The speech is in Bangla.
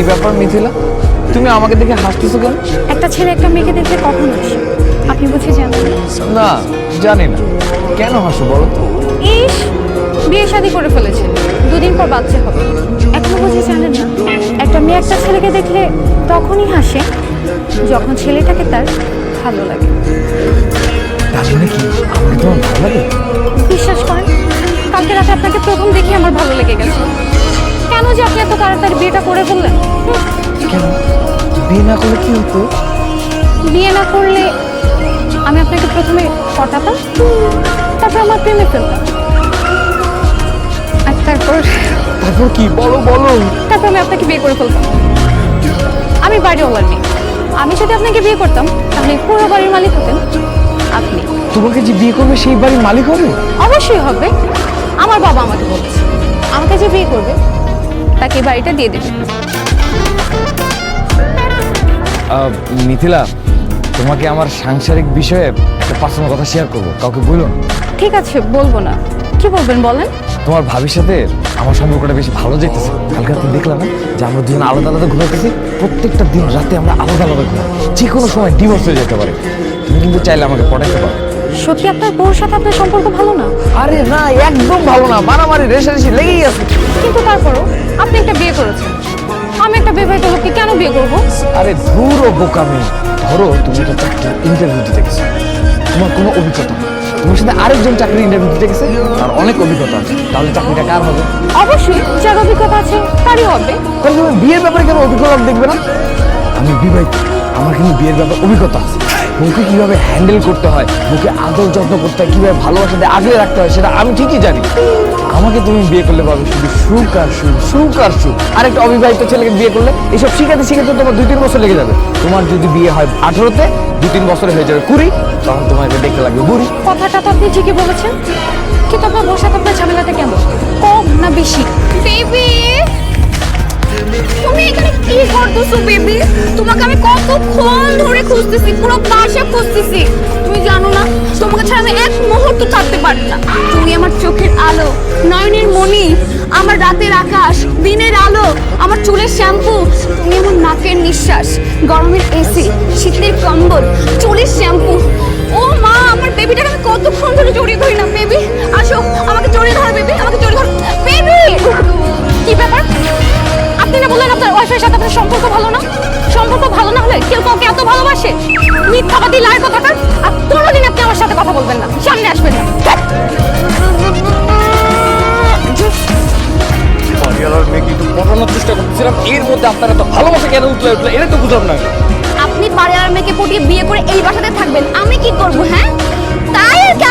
কি ব্যাপার মিথিলা? তুমি আমাকে দেখে হাসতেছো কেন? একটা ছেলে একটা মেয়েকে দেখলে কখন আসে আপনি বুঝে জানেন না? না জানি না। কেন হাসো বলো তো? ইস বিয়ে শাদী করে ফেলেছে। দুদিন পর বাচ্চা হবে। এখনও বুঝে জানেন না। একটা মেয়ে একটা ছেলেকে দেখলে তখনই হাসে যখন ছেলেটাকে তার ভালো লাগে। যে আপনি এত তাড়াতাড়ি বিয়েটা করে ফেললেন? কেন? বিয়ে না করলে কি হতো? বিয়ে না করলে আমি আপনাকে প্রথমে পটাতাম তারপর আমার প্রেমে ফেলতাম। আর তারপর তারপর কি? বলো বলো। তারপর আমি আপনাকে বিয়ে করে ফেলতাম। আমি বাড়িওয়ালার মেয়ে। আমি যদি আপনাকে বিয়ে করতাম তাহলে পুরো বাড়ির মালিক হতেন আপনি। তোমাকে যে বিয়ে করবে সেই বাড়ির মালিক হবে? অবশ্যই হবে। আমার বাবা আমাকে বলেছে। আমাকে যে বিয়ে করবে তাকে এই বাড়িটা দিয়ে দেবে মিথিলা তোমাকে আমার সাংসারিক বিষয়ে একটা পার্সোনাল কথা শেয়ার করব কাউকে বলল না? ঠিক আছে বলব না। কি বলবেন বলেন? তোমার ভাবির সাথে আমার সম্পর্কটা বেশি ভালো যেতেছে। কালকে তুমি দেখলাম না যে আমরা দুজন আলাদা আলাদা ঘুমাইতেছি। প্রত্যেকটা দিন রাতে আমরা আলাদা আলাদা ঘুমাই। যে কোনো সময় ডিভোর্স হয়ে যেতে পারে। তুমি কিন্তু চাইলে আমাকে পড়াইতে পারো। সত্যি আপনার বউর সাথে আপনার সম্পর্ক ভালো না? আরে না একদম ভালো না। মারামারি রেশারেশি লেগেই আছে। কিন্তু তারপরও আপনি একটা বিয়ে করেছেন। আমি একটা বিবাহিত লোককে কেন বিয়ে করব? আরে দূর ও বোকামি ধরো তুমি একটা চাকরির ইন্টারভিউ দিতে গেছো। তোমার কোনো অভিজ্ঞতা নেই। তোমার সাথে আরেকজন চাকরির ইন্টারভিউ দিতে গেছে তার অনেক অভিজ্ঞতা আছে। তাহলে চাকরিটা কার হবে? অবশ্যই যার অভিজ্ঞতা আছে তারই হবে। তাহলে তুমি বিয়ের ব্যাপারে কেন অভিজ্ঞতা দেখবে না? আমি বিবাহিত। আমার কিন্তু বিয়ের ব্যাপারে অভিজ্ঞতা আছে। বউকে কীভাবে হ্যান্ডেল করতে হয় বউকে আদর যত্ন করতে হয় কীভাবে ভালোবাসা দিয়ে আগলে রাখতে হয় সেটা আমি ঠিকই জানি। আমাকে তুমি বিয়ে করলে পাবে শুধু সুখ আর সুখ সুখ আর সুখ। আর একটা অবিবাহিত ছেলেকে বিয়ে করলে এইসব শিখাতে শিখাতে তোমার দুই তিন বছর লেগে যাবে। তোমার যদি বিয়ে হয় আঠারোতে দু তিন বছরে হয়ে যাবে কুড়ি তখন তোমাকে দেখতে লাগবে বুড়ি। কথাটা তো আপনি ঠিকই বলেছেন কিন্তু আপনার সাথে আপনার ঝামেলাটা কেমন? কম না বেশি? বেবি তুমি এখানে কি করতেছো বেবি তোমাকে আমি কতক্ষণ ধরে খুঁজতেছি, পুরো বাসা খুঁজতেছি। তুমি জানো না, তোমাকে ছাড়া আমি এক মুহূর্ত থাকতে পারি না। তুমি আমার চোখের আলো, নয়নের মণি, আমার রাতের আকাশ, দিনের আলো, আমার চুলের শ্যাম্পু, তুমি আমার নাকের নিঃশ্বাস, গরমের এসি শীতের কম্বল, চুলের শ্যাম্পু। ও মা, আমার বেবিটাকে আমি কতক্ষণ ধরে জড়িয়ে ধরি না বেবি আসো, আমাকে জড়িয়ে ধরো বেবি আমাকে জড়িয়ে ধরো। বেবি কি ব্যাপার? আপনি না বললেন আপনার ওয়াইফের সাথে আপনার সম্পর্ক ভালো না? সম্পর্ক ভালো না হলে কেউ কাউকে এত ভালোবাসে? মিথ্যাবাদী লার কথাকার আর কোনোদিন আপনি আমার সাথে কথা বলবেন না। সামনে আসবেন। না বাড়িওয়ালার মেয়েকে একটু পটানোর চেষ্টা করতেছিলাম। এর মধ্যে আপনারা তো ভালোবাসা কেন উঠলে উঠলে এটা তো বুঝলাম না। আপনি মেয়েকে পটিয়ে বিয়ে করে এই বাসাতে থাকবেন। আমি কি করব হ্যাঁ? তাই আর কি